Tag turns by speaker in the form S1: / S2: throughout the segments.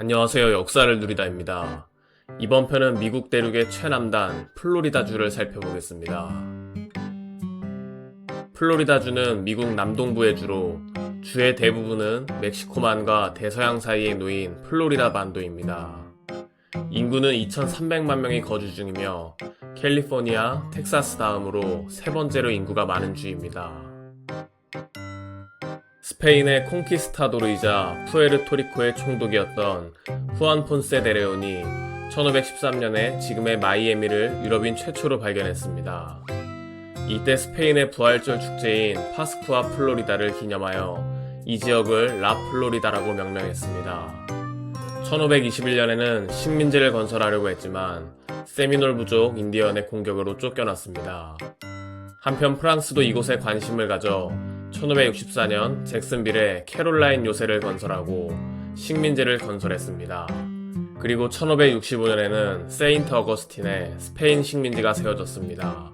S1: 안녕하세요. 역사를 누리다입니다. 이번 편은 미국 대륙의 최남단 플로리다주를 살펴보겠습니다. 플로리다주는 미국 남동부의 주로 주의 대부분은 멕시코만과 대서양 사이에 놓인 플로리다 반도입니다. 인구는 2,300만 명이 거주 중이며 캘리포니아, 텍사스 다음으로 세 번째로 인구가 많은 주입니다. 스페인의 콩키스타도르이자 푸에르토리코의 총독이었던 후안 폰세 데레온이 1513년에 지금의 마이애미를 유럽인 최초로 발견했습니다. 이때 스페인의 부활절 축제인 파스쿠아 플로리다를 기념하여 이 지역을 라 플로리다라고 명명했습니다. 1521년에는 식민지를 건설하려고 했지만 세미놀 부족 인디언의 공격으로 쫓겨났습니다. 한편 프랑스도 이곳에 관심을 가져 1564년 잭슨빌에 캐롤라인 요새를 건설하고 식민지를 건설했습니다. 그리고 1565년에는 세인트 어거스틴에 스페인 식민지가 세워졌습니다.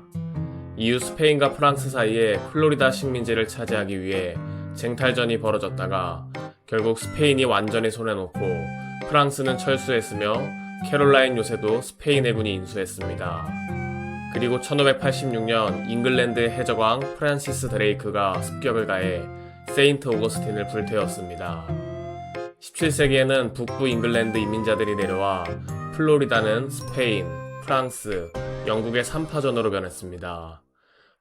S1: 이후 스페인과 프랑스 사이에 플로리다 식민지를 차지하기 위해 쟁탈전이 벌어졌다가 결국 스페인이 완전히 손에 놓고 프랑스는 철수했으며 캐롤라인 요새도 스페인 해군이 인수했습니다. 그리고 1586년 잉글랜드 해적왕 프란시스 드레이크가 습격을 가해 세인트 오거스틴을 불태웠습니다. 17세기에는 북부 잉글랜드 이민자들이 내려와 플로리다는 스페인, 프랑스, 영국의 3파전으로 변했습니다.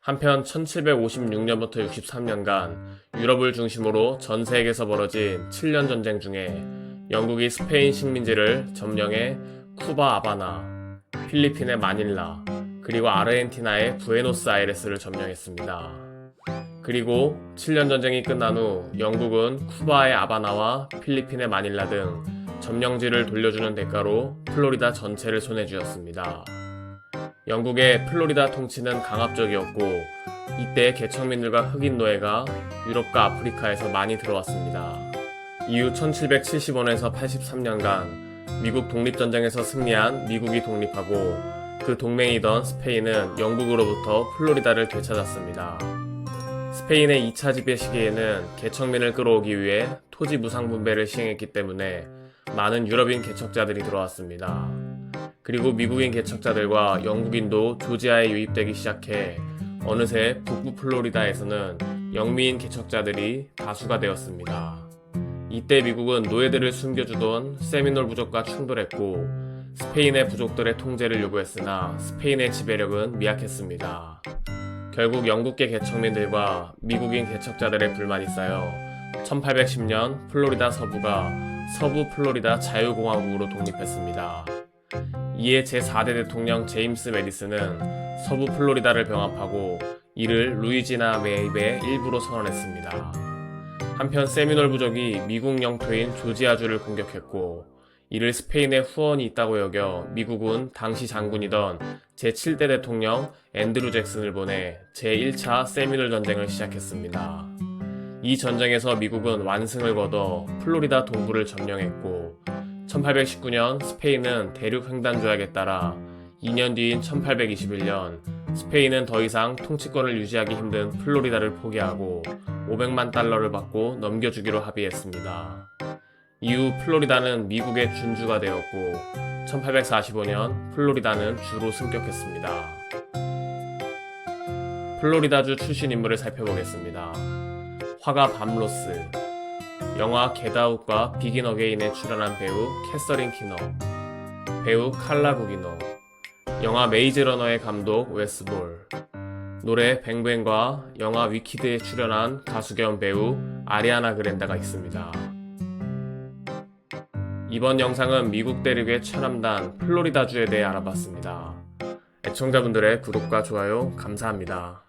S1: 한편 1756년부터 63년간 유럽을 중심으로 전 세계에서 벌어진 7년 전쟁 중에 영국이 스페인 식민지를 점령해 쿠바 아바나, 필리핀의 마닐라, 그리고 아르헨티나의 부에노스아이레스를 점령했습니다. 그리고 7년 전쟁이 끝난 후 영국은 쿠바의 아바나와 필리핀의 마닐라 등 점령지를 돌려주는 대가로 플로리다 전체를 손에 쥐었습니다. 영국의 플로리다 통치는 강압적이었고 이때 개척민들과 흑인 노예가 유럽과 아프리카에서 많이 들어왔습니다. 이후 1775년에서 83년간 미국 독립전쟁에서 승리한 미국이 독립하고 그 동맹이던 스페인은 영국으로부터 플로리다를 되찾았습니다. 스페인의 2차 지배 시기에는 개척민을 끌어오기 위해 토지 무상 분배를 시행했기 때문에 많은 유럽인 개척자들이 들어왔습니다. 그리고 미국인 개척자들과 영국인도 조지아에 유입되기 시작해 어느새 북부 플로리다에서는 영미인 개척자들이 다수가 되었습니다. 이때 미국은 노예들을 숨겨주던 세미놀 부족과 충돌했고 스페인의 부족들의 통제를 요구했으나 스페인의 지배력은 미약했습니다. 결국 영국계 개척민들과 미국인 개척자들의 불만이 쌓여 1810년 플로리다 서부가 서부 플로리다 자유공화국으로 독립했습니다. 이에 제4대 대통령 제임스 메디슨은 서부 플로리다를 병합하고 이를 루이지나 메입의 일부로 선언했습니다. 한편 세미놀 부족이 미국 영토인 조지아주를 공격했고 이를 스페인의 후원이 있다고 여겨 미국은 당시 장군이던 제7대 대통령 앤드루 잭슨을 보내 제1차 세미놀 전쟁을 시작했습니다. 이 전쟁에서 미국은 완승을 거둬 플로리다 동부를 점령했고 1819년 스페인은 대륙 횡단 조약에 따라 2년 뒤인 1821년 스페인은 더 이상 통치권을 유지하기 힘든 플로리다를 포기하고 500만 달러를 받고 넘겨주기로 합의했습니다. 이후 플로리다는 미국의 준주가 되었고 1845년 플로리다는 주로 승격했습니다. 플로리다주 출신 인물을 살펴보겠습니다. 화가 밤로스 영화 겟아웃과 비긴 어게인에 출연한 배우 캐서린 키너 배우 칼라 구기노 영화 메이즈 러너의 감독 웨스볼 노래 뱅뱅과 영화 위키드에 출연한 가수 겸 배우 아리아나 그랜다가 있습니다. 이번 영상은 미국 대륙의 최남단 플로리다주에 대해 알아봤습니다. 애청자분들의 구독과 좋아요 감사합니다.